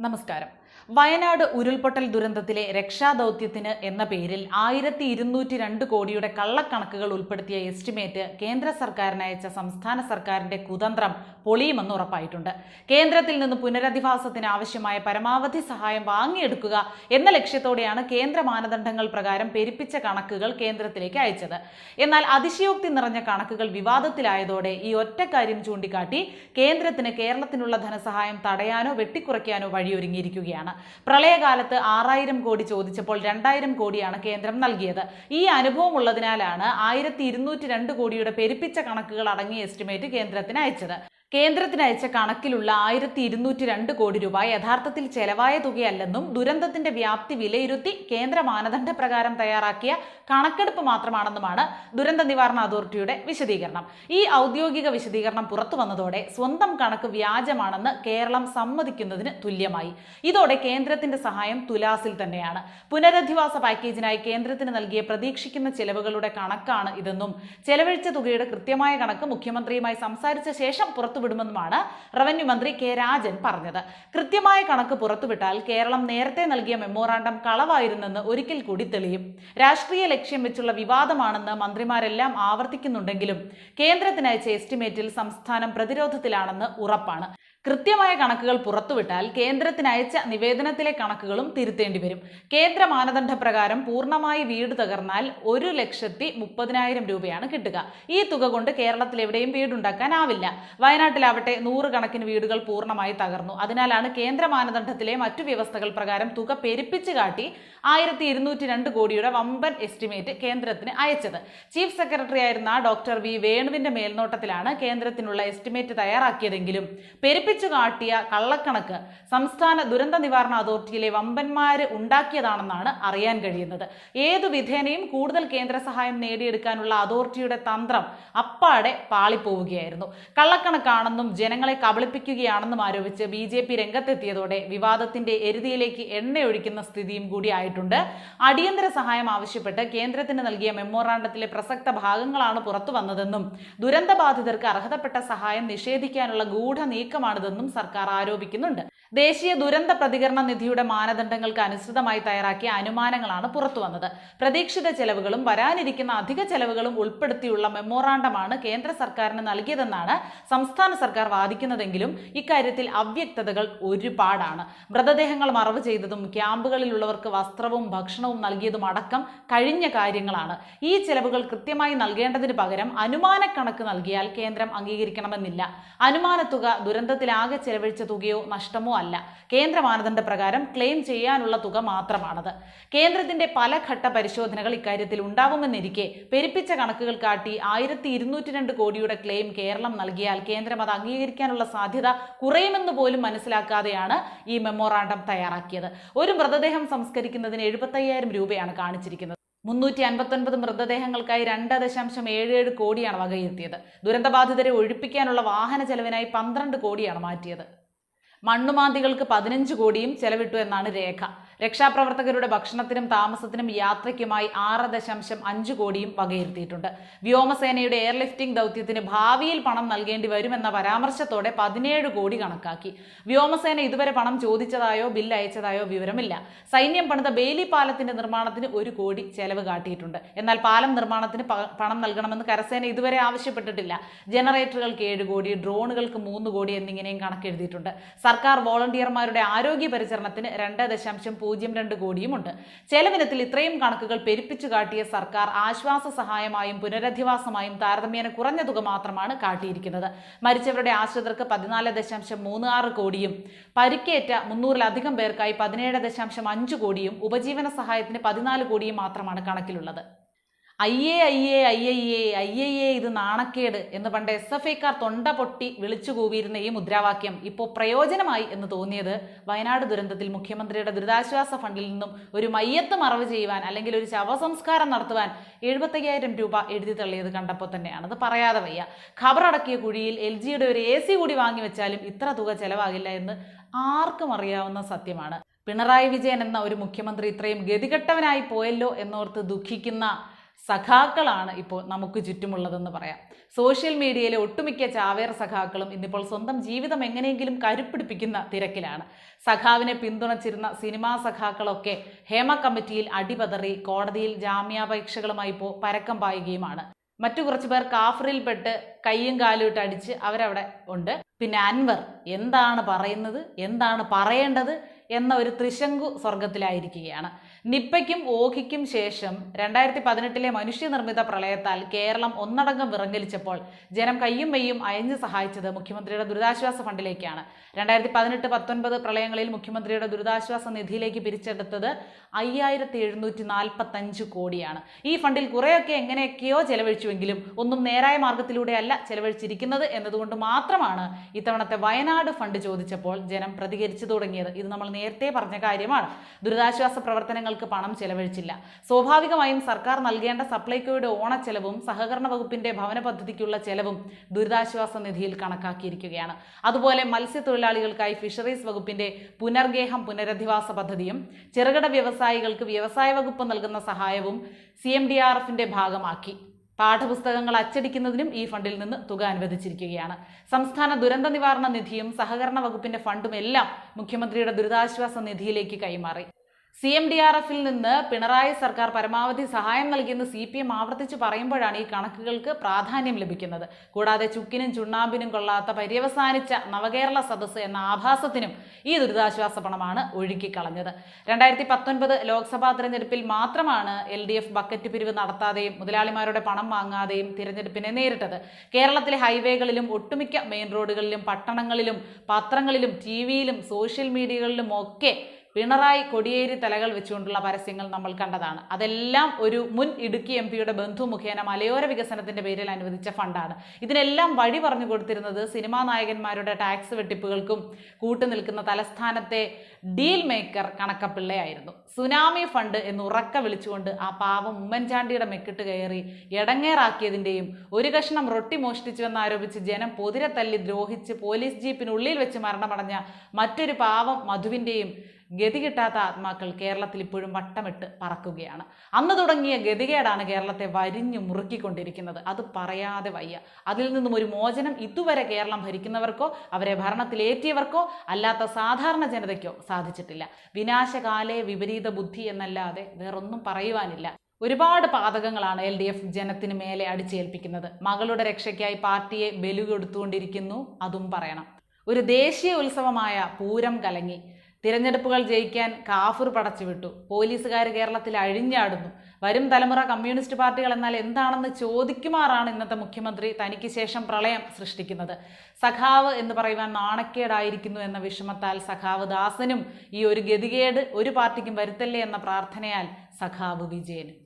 നമസ്കാരം വയനാട് ഉരുൾപൊട്ടൽ ദുരന്തത്തിലെ രക്ഷാദൗത്യത്തിന് എന്ന പേരിൽ ആയിരത്തി ഇരുന്നൂറ്റി രണ്ട് കോടിയുടെ കള്ളക്കണക്കുകൾ ഉൾപ്പെടുത്തിയ എസ്റ്റിമേറ്റ് കേന്ദ്ര സർക്കാരിന് അയച്ച സംസ്ഥാന സർക്കാരിന്റെ കുതന്ത്രം പൊളിയുമെന്ന് ഉറപ്പായിട്ടുണ്ട്. കേന്ദ്രത്തിൽ നിന്ന് പുനരധിവാസത്തിന് ആവശ്യമായ പരമാവധി സഹായം വാങ്ങിയെടുക്കുക എന്ന ലക്ഷ്യത്തോടെയാണ് കേന്ദ്ര മാനദണ്ഡങ്ങൾ പ്രകാരം പെരുപ്പിച്ച കണക്കുകൾ കേന്ദ്രത്തിലേക്ക് അയച്ചത്. എന്നാൽ അതിശയോക്തി നിറഞ്ഞ കണക്കുകൾ വിവാദത്തിലായതോടെ ഈ ഒറ്റക്കാര്യം ചൂണ്ടിക്കാട്ടി കേന്ദ്രത്തിന് കേരളത്തിനുള്ള ധനസഹായം തടയാനോ വെട്ടിക്കുറയ്ക്കാനോ വഴിയൊരുങ്ങിയിരിക്കുകയാണ്. പ്രളയകാലത്ത് ആറായിരം കോടി ചോദിച്ചപ്പോൾ രണ്ടായിരം കോടിയാണ് കേന്ദ്രം നൽകിയത്. ഈ അനുഭവം ഉള്ളതിനാലാണ് ആയിരത്തി ഇരുന്നൂറ്റി രണ്ട് കോടിയുടെ പെരുപ്പിച്ച കണക്കുകൾ അടങ്ങിയ എസ്റ്റിമേറ്റ് കേന്ദ്രത്തിന് അയച്ചത്. കേന്ദ്രത്തിന് അയച്ച കണക്കിലുള്ള ആയിരത്തി ഇരുന്നൂറ്റി രണ്ട് കോടി രൂപ യഥാർത്ഥത്തിൽ ചെലവായ തുകയല്ലെന്നും ദുരന്തത്തിന്റെ വ്യാപ്തി വിലയിരുത്തി കേന്ദ്ര മാനദണ്ഡ പ്രകാരം തയ്യാറാക്കിയ കണക്കെടുപ്പ് മാത്രമാണെന്നുമാണ് ദുരന്ത നിവാരണ അതോറിറ്റിയുടെ വിശദീകരണം. ഈ ഔദ്യോഗിക വിശദീകരണം പുറത്തു വന്നതോടെ സ്വന്തം കണക്ക് വ്യാജമാണെന്ന് കേരളം സമ്മതിക്കുന്നതിന് തുല്യമായി. ഇതോടെ കേന്ദ്രത്തിന്റെ സഹായം തുലാസിൽ തന്നെയാണ്. പുനരധിവാസ പാക്കേജിനായി കേന്ദ്രത്തിന് നൽകിയ പ്രതീക്ഷിക്കുന്ന ചെലവുകളുടെ കണക്കാണ് ഇതെന്നും ചെലവഴിച്ച തുകയുടെ കൃത്യമായ കണക്ക് മുഖ്യമന്ത്രിയുമായി സംസാരിച്ച ശേഷം പുറത്തുവിടുമെന്നുമാണ് റവന്യൂ മന്ത്രി കെ രാജൻ പറഞ്ഞത്. കൃത്യമായ കണക്ക് പുറത്തുവിട്ടാൽ കേരളം നേരത്തെ നൽകിയ മെമ്മോറാണ്ടം കളവായിരുന്നെന്ന് ഒരിക്കൽ കൂടി തെളിയും. രാഷ്ട്രീയ ലക്ഷ്യം വെച്ചുള്ള വിവാദമാണെന്ന് മന്ത്രിമാരെല്ലാം ആവർത്തിക്കുന്നുണ്ടെങ്കിലും കേന്ദ്രത്തിനയച്ച എസ്റ്റിമേറ്റിൽ സംസ്ഥാനം പ്രതിരോധത്തിലാണെന്ന് ഉറപ്പാണ്. കൃത്യമായ കണക്കുകൾ പുറത്തുവിട്ടാൽ കേന്ദ്രത്തിന് അയച്ച നിവേദനത്തിലെ കണക്കുകളും തിരുത്തേണ്ടി വരും. കേന്ദ്ര മാനദണ്ഡ പ്രകാരം പൂർണമായി വീട് തകർന്നാൽ ഒരു ലക്ഷത്തി മുപ്പതിനായിരം രൂപയാണ് കിട്ടുക. ഈ തുക കൊണ്ട് കേരളത്തിൽ എവിടെയും വീടുണ്ടാക്കാനാവില്ല. വയനാട്ടിലാവട്ടെ നൂറുകണക്കിന് വീടുകൾ പൂർണമായി തകർന്നു. അതിനാലാണ് കേന്ദ്ര മാനദണ്ഡത്തിലെ മറ്റു വ്യവസ്ഥകൾ പ്രകാരം തുക പെരുപ്പിച്ച് കാട്ടി ആയിരത്തി ഇരുന്നൂറ്റി രണ്ട് കോടിയുടെ വമ്പൻ എസ്റ്റിമേറ്റ് കേന്ദ്രത്തിന് അയച്ചത്. ചീഫ് സെക്രട്ടറി ആയിരുന്ന ഡോക്ടർ വി വേണുവിന്റെ മേൽനോട്ടത്തിലാണ് കേന്ദ്രത്തിനുള്ള എസ്റ്റിമേറ്റ് തയ്യാറാക്കിയതെങ്കിലും പെരുപ്പിച്ചു കാട്ടിയ കള്ളക്കണക്ക് സംസ്ഥാന ദുരന്ത നിവാരണ അതോറിറ്റിയിലെ വമ്പന്മാര് ഉണ്ടാക്കിയതാണെന്നാണ് അറിയാൻ കഴിയുന്നത്. ഏതു വിധേനയും കൂടുതൽ കേന്ദ്ര സഹായം നേടിയെടുക്കാനുള്ള അതോറിറ്റിയുടെ തന്ത്രം അപ്പാടെ പാളിപ്പോവുകയായിരുന്നു. കള്ളക്കണക്കാണെന്നും ജനങ്ങളെ കബളിപ്പിക്കുകയാണെന്നും ആരോപിച്ച് ബി ജെ പി രംഗത്തെത്തിയതോടെ വിവാദത്തിന്റെ എരുതിയിലേക്ക് എണ്ണയൊഴിക്കുന്ന സ്ഥിതിയും കൂടി ആയിട്ടുണ്ട്. അടിയന്തര സഹായം ആവശ്യപ്പെട്ട് കേന്ദ്രത്തിന് നൽകിയ മെമ്മോറാണ്ടത്തിലെ പ്രസക്ത ഭാഗങ്ങളാണ് പുറത്തു വന്നതെന്നും ദുരന്തബാധിതർക്ക് അർഹതപ്പെട്ട സഹായം നിഷേധിക്കാനുള്ള ഗൂഢ നീക്കമാണിതെന്നും സർക്കാർ ആരോപിക്കുന്നുണ്ട്. ദേശീയ ദുരന്ത പ്രതികരണ നിധിയുടെ മാനദണ്ഡങ്ങൾക്ക് അനുസൃതമായി തയ്യാറാക്കിയ അനുമാനങ്ങളാണ് പുറത്തുവന്നത് പ്രതീക്ഷിത ചെലവുകളും വരാനിരിക്കുന്ന അധിക ചെലവുകളും ഉൾപ്പെടുത്തിയുള്ള മെമ്മോറാണ്ടമാണ് കേന്ദ്ര സർക്കാരിന് നൽകിയതെന്നാണ് സംസ്ഥാന സർക്കാർ വാദിക്കുന്നതെങ്കിലും ഇക്കാര്യത്തിൽ അവ്യക്തതകൾ ഒരുപാടാണ്. മൃതദേഹങ്ങൾ മറവ് ചെയ്തതും ക്യാമ്പുകളിലുള്ളവർക്ക് വസ്ത്രവും ഭക്ഷണവും നൽകിയതും അടക്കം കഴിഞ്ഞ കാര്യങ്ങളാണ്. ഈ ചെലവുകൾ കൃത്യമായി നൽകേണ്ടതിന് പകരം അനുമാനക്കണക്ക് നൽകിയാൽ കേന്ദ്രം അംഗീകരിക്കണമെന്നില്ല. അനുമാനത്തുക ദുരന്തത്തിലാകെ ചെലവഴിച്ച തുകയോ നഷ്ടമോ അല്ല. കേന്ദ്ര മാനദണ്ഡ പ്രകാരം ക്ലെയിം ചെയ്യാനുള്ള തുക മാത്രമാണത്. കേന്ദ്രത്തിന്റെ പല ഘട്ട പരിശോധനകൾ ഇക്കാര്യത്തിൽ ഉണ്ടാവുമെന്നിരിക്കെ പെരുപ്പിച്ച കണക്കുകൾ കാട്ടി ആയിരത്തി ഇരുന്നൂറ്റി രണ്ട് കോടിയുടെ ക്ലെയിം കേരളം നൽകിയാൽ കേന്ദ്രം അത് അംഗീകരിക്കാനുള്ള സാധ്യത കുറയുമെന്ന് പോലും മനസ്സിലാക്കാതെയാണ് ഈ മെമ്മോറാണ്ടം തയ്യാറാക്കിയത്. ഒരു മൃതദേഹം സംസ്കരിക്കുന്നതിന് എഴുപത്തയ്യായിരം രൂപയാണ് കാണിച്ചിരിക്കുന്നത്. മുന്നൂറ്റി അൻപത്തൊൻപത് മൃതദേഹങ്ങൾക്കായി രണ്ട് ദശാംശം ഏഴ് ഏഴ് കോടിയാണ് വകയിരുത്തിയത്. ദുരന്തബാധിതരെ ഒഴിപ്പിക്കാനുള്ള വാഹന ചെലവിനായി പന്ത്രണ്ട് കോടിയാണ് മാറ്റിയത്. മണ്ണുമാന്തികൾക്ക് പതിനഞ്ച് കോടിയും ചെലവിട്ടു എന്നാണ് രേഖ. രക്ഷാപ്രവർത്തകരുടെ ഭക്ഷണത്തിനും താമസത്തിനും യാത്രയ്ക്കുമായി ആറ് ദശാംശം അഞ്ച് കോടിയും വകയിരുത്തിയിട്ടുണ്ട്. വ്യോമസേനയുടെ എയർലിഫ്റ്റിംഗ് ദൗത്യത്തിന് ഭാവിയിൽ പണം നൽകേണ്ടി വരുമെന്ന പരാമർശത്തോടെ പതിനേഴ് കോടി കണക്കാക്കി. വ്യോമസേന ഇതുവരെ പണം ചോദിച്ചതായോ ബില്ല് അയച്ചതായോ വിവരമില്ല. സൈന്യം പണിത ബേലി പാലത്തിന്റെ നിർമ്മാണത്തിന് ഒരു കോടി ചെലവ് കാട്ടിയിട്ടുണ്ട്. എന്നാൽ പാലം നിർമ്മാണത്തിന് പണം നൽകണമെന്ന് കരസേന ഇതുവരെ ആവശ്യപ്പെട്ടിട്ടില്ല. ജനറേറ്ററുകൾക്ക് ഏഴ് കോടി ഡ്രോണുകൾക്ക് മൂന്ന് കോടി എന്നിങ്ങനെയും കണക്കെഴുതിയിട്ടുണ്ട്. സർക്കാർ വോളണ്ടിയർമാരുടെ ആരോഗ്യ പരിചരണത്തിന് രണ്ട് ദശാംശം പൂജ്യം രണ്ട് കോടിയുമുണ്ട്. ചെലവിനത്തിൽ ഇത്രയും കണക്കുകൾ പെരുപ്പിച്ചു കാട്ടിയ സർക്കാർ ആശ്വാസ സഹായമായും പുനരധിവാസമായും താരതമ്യേന കുറഞ്ഞ തുക മാത്രമാണ് കാട്ടിയിരിക്കുന്നത്. മരിച്ചവരുടെ ആശ്രിതർക്ക് പതിനാല് ദശാംശം മൂന്ന് ആറ് കോടിയും പരിക്കേറ്റ മുന്നൂറിലധികം പേർക്കായി പതിനേഴ് ദശാംശം അഞ്ച് കോടിയും ഉപജീവന സഹായത്തിന് പതിനാല് കോടിയും മാത്രമാണ് കണക്കിലുള്ളത്. അയ്യേ അയ്യേ അയ്യയ്യേ അയ്യയ്യേ ഇത് നാണക്കേട് എന്ന് പണ്ട് എസ് എഫ് ഐക്കാർ തൊണ്ട പൊട്ടി വിളിച്ചു കൂവിയിരുന്ന ഈ മുദ്രാവാക്യം ഇപ്പോൾ പ്രയോജനമായി എന്ന് തോന്നിയത് വയനാട് ദുരന്തത്തിൽ മുഖ്യമന്ത്രിയുടെ ദുരിതാശ്വാസ ഫണ്ടിൽ നിന്നും ഒരു മയ്യത്ത് മറവ് ചെയ്യുവാൻ അല്ലെങ്കിൽ ഒരു ശവസംസ്കാരം നടത്തുവാൻ എഴുപത്തയ്യായിരം രൂപ എഴുതി തള്ളിയത് കണ്ടപ്പോൾ തന്നെയാണ് അത് പറയാതെ വയ്യ. ഖബറടക്കിയ കുഴിയിൽ എൽ ജിയുടെ ഒരു എ സി കൂടി വാങ്ങി വെച്ചാലും ഇത്ര തുക ചെലവാകില്ല എന്ന് ആർക്കും അറിയാവുന്ന സത്യമാണ്. പിണറായി വിജയൻ എന്ന ഒരു മുഖ്യമന്ത്രി ഇത്രയും ഗതികെട്ടവനായി പോയല്ലോ എന്നോർത്ത് ദുഃഖിക്കുന്ന സഖാക്കളാണ് ഇപ്പോൾ നമുക്ക് ചുറ്റുമുള്ളതെന്ന് പറയാം. സോഷ്യൽ മീഡിയയിലെ ഒട്ടുമിക്ക ചാവേർ സഖാക്കളും ഇന്നിപ്പോൾ സ്വന്തം ജീവിതം എങ്ങനെയെങ്കിലും കരുപ്പിടിപ്പിക്കുന്ന തിരക്കിലാണ്. സഖാവിനെ പിന്തുണച്ചിരുന്ന സിനിമാ സഖാക്കളൊക്കെ ഹേമ കമ്മിറ്റിയിൽ അടിപതറി കോടതിയിൽ ജാമ്യാപേക്ഷകളുമായി ഇപ്പോൾ പരക്കം പായുകയുമാണ്. മറ്റു കുറച്ചു പേർ കാഫറിൽപ്പെട്ട് കയ്യും കാലും ഇട്ട് അടിച്ച് അവരവിടെ ഉണ്ട്. പിന്നെ അൻവർ എന്താണ് പറയുന്നത് എന്താണ് പറയേണ്ടത് എന്ന ഒരു ത്രിശങ്കു സ്വർഗത്തിലായിരിക്കുകയാണ് നിപ്പയ്ക്കും ഓഖിക്കും ശേഷം രണ്ടായിരത്തി പതിനെട്ടിലെ മനുഷ്യനിർമ്മിത പ്രളയത്താൽ കേരളം ഒന്നടങ്കം വിറങ്ങലിച്ചപ്പോൾ ജനം കയ്യും മെയ്യും അയഞ്ഞ് സഹായിച്ചത് മുഖ്യമന്ത്രിയുടെ ദുരിതാശ്വാസ ഫണ്ടിലേക്കാണ്. രണ്ടായിരത്തി പതിനെട്ട് പത്തൊൻപത് പ്രളയങ്ങളിൽ മുഖ്യമന്ത്രിയുടെ ദുരിതാശ്വാസ നിധിയിലേക്ക് പിരിച്ചെടുത്തത് അയ്യായിരത്തി എഴുന്നൂറ്റി നാൽപ്പത്തഞ്ച് കോടിയാണ്. ഈ ഫണ്ടിൽ കുറേയൊക്കെ എങ്ങനെയൊക്കെയോ ചെലവഴിച്ചുവെങ്കിലും ഒന്നും നേരായ മാർഗത്തിലൂടെയല്ല ചെലവഴിച്ചിരിക്കുന്നത് എന്നതുകൊണ്ട് മാത്രമാണ് ഇത്തവണത്തെ വയനാട് ഫണ്ട് ചോദിച്ചപ്പോൾ ജനം പ്രതികരിച്ചു തുടങ്ങിയത്. ഇത് നമ്മൾ നേരത്തെ പറഞ്ഞ കാര്യമാണ്. ദുരിതാശ്വാസ പ്രവർത്തനങ്ങൾക്ക് പണം ചെലവഴിച്ചില്ല. സ്വാഭാവികമായും സർക്കാർ നൽകേണ്ട സപ്ലൈകോയുടെ ഓണച്ചെലവും സഹകരണ വകുപ്പിന്റെ ഭവന പദ്ധതിക്കുള്ള ചെലവും ദുരിതാശ്വാസ നിധിയിൽ കണക്കാക്കിയിരിക്കുകയാണ്. അതുപോലെ മത്സ്യത്തൊഴിലാളികൾക്കായി ഫിഷറീസ് വകുപ്പിന്റെ പുനർഗേഹം പുനരധിവാസ പദ്ധതിയും ചെറുകിട വ്യവസായികൾക്ക് വ്യവസായ വകുപ്പ് നൽകുന്ന സഹായവും സി എം ഡി ആർ എഫിന്റെ ഭാഗമാക്കി. പാഠപുസ്തകങ്ങൾ അച്ചടിക്കുന്നതിനും ഈ ഫണ്ടിൽ നിന്ന് തുക അനുവദിച്ചിരിക്കുകയാണ്. സംസ്ഥാന ദുരന്ത നിവാരണ നിധിയും സഹകരണ വകുപ്പിന്റെ ഫണ്ടും എല്ലാം മുഖ്യമന്ത്രിയുടെ ദുരിതാശ്വാസ നിധിയിലേക്ക് കൈമാറി. സി എം ഡി ആർ എഫിൽ നിന്ന് പിണറായി സർക്കാർ പരമാവധി സഹായം നൽകിയെന്ന് സി പി എം ആവർത്തിച്ച് പറയുമ്പോഴാണ് ഈ കണക്കുകൾക്ക് പ്രാധാന്യം ലഭിക്കുന്നത്. കൂടാതെ ചുക്കിനും ചുണ്ണാമ്പിനും കൊള്ളാത്ത പര്യവസാനിച്ച നവകേരള സദസ്സ് എന്ന ആഭാസത്തിനും ഈ ദുരിതാശ്വാസ പണമാണ് ഒഴുക്കിക്കളഞ്ഞത്. രണ്ടായിരത്തി പത്തൊൻപത് ലോക്സഭാ തെരഞ്ഞെടുപ്പിൽ മാത്രമാണ് എൽ ഡി എഫ് ബക്കറ്റ് പിരിവ് നടത്താതെയും മുതലാളിമാരുടെ പണം വാങ്ങാതെയും തിരഞ്ഞെടുപ്പിനെ നേരിട്ടത്. കേരളത്തിലെ ഹൈവേകളിലും ഒട്ടുമിക്ക മെയിൻ റോഡുകളിലും പട്ടണങ്ങളിലും പത്രങ്ങളിലും ടി വിയിലും സോഷ്യൽ മീഡിയകളിലും ഒക്കെ പിണറായി കൊടിയേരി തലകൾ വെച്ചുകൊണ്ടുള്ള പരസ്യങ്ങൾ നമ്മൾ കണ്ടതാണ്. അതെല്ലാം ഒരു മുൻ ഇടുക്കി എം പിയുടെ ബന്ധു മുഖേന മലയോര വികസനത്തിന്റെ പേരിൽ അനുവദിച്ച ഫണ്ടാണ്. ഇതിനെല്ലാം വഴി പറഞ്ഞു കൊടുത്തിരുന്നത് സിനിമാ നായകന്മാരുടെ ടാക്സ് വെട്ടിപ്പുകൾക്കും കൂട്ടുനിൽക്കുന്ന തലസ്ഥാനത്തെ ഡീൽ മേക്കർ കണക്കപ്പിള്ളയായിരുന്നു. സുനാമി ഫണ്ട് എന്ന് ഉറക്ക വിളിച്ചുകൊണ്ട് ആ പാവം ഉമ്മൻചാണ്ടിയുടെ മെക്കിട്ട് കയറി എടങ്ങേറാക്കിയതിന്റെയും ഒരു കഷ്ണം റൊട്ടി മോഷ്ടിച്ചുവെന്നാരോപിച്ച് ജനം പൊതിരെ തല്ലി ദ്രോഹിച്ച് പോലീസ് ജീപ്പിനുള്ളിൽ വെച്ച് മരണമടഞ്ഞ മറ്റൊരു പാവം മധുവിന്റെയും ഗതി കിട്ടാത്ത ആത്മാക്കൾ കേരളത്തിൽ ഇപ്പോഴും വട്ടമിട്ട് പറക്കുകയാണ്. അന്ന് തുടങ്ങിയ ഗതികേടാണ് കേരളത്തെ വരിഞ്ഞു മുറുക്കിക്കൊണ്ടിരിക്കുന്നത്. അത് പറയാതെ വയ്യ. അതിൽ നിന്നും ഒരു മോചനം ഇതുവരെ കേരളം ഭരിക്കുന്നവർക്കോ അവരെ ഭരണത്തിലേറ്റിയവർക്കോ അല്ലാത്ത സാധാരണ ജനതയ്ക്കോ സാധിച്ചിട്ടില്ല. വിനാശകാലേ വിപരീത ബുദ്ധി എന്നല്ലാതെ വേറൊന്നും പറയുവാനില്ല. ഒരുപാട് പാതകങ്ങളാണ് എൽ ഡി എഫ് ജനത്തിന് മേലെ അടിച്ചേൽപ്പിക്കുന്നത്. മകളുടെ രക്ഷയ്ക്കായി പാർട്ടിയെ ബലുകൊടുത്തുകൊണ്ടിരിക്കുന്നു അതും പറയണം. ഒരു ദേശീയ ഉത്സവമായ പൂരം കലങ്ങി. തിരഞ്ഞെടുപ്പുകൾ ജയിക്കാൻ കാഫർ പടച്ചുവിട്ടു. പോലീസുകാർ കേരളത്തിൽ അഴിഞ്ഞാടുന്നു. വരും തലമുറ കമ്മ്യൂണിസ്റ്റ് പാർട്ടികൾ എന്നാൽ എന്താണെന്ന് ചോദിക്കുമാറാണ് ഇന്നത്തെ മുഖ്യമന്ത്രി തനിക്ക് ശേഷം പ്രളയം സൃഷ്ടിക്കുന്നത്. സഖാവ് എന്ന് പറയുവാൻ നാണക്കേടായിരിക്കുന്നു എന്ന വിഷമത്താൽ സഖാവ് ദാസനും ഈ ഒരു ഗതികേട് ഒരു പാർട്ടിക്കും വരുത്തല്ലേ എന്ന പ്രാർത്ഥനയാൽ സഖാവ് വിജയനും.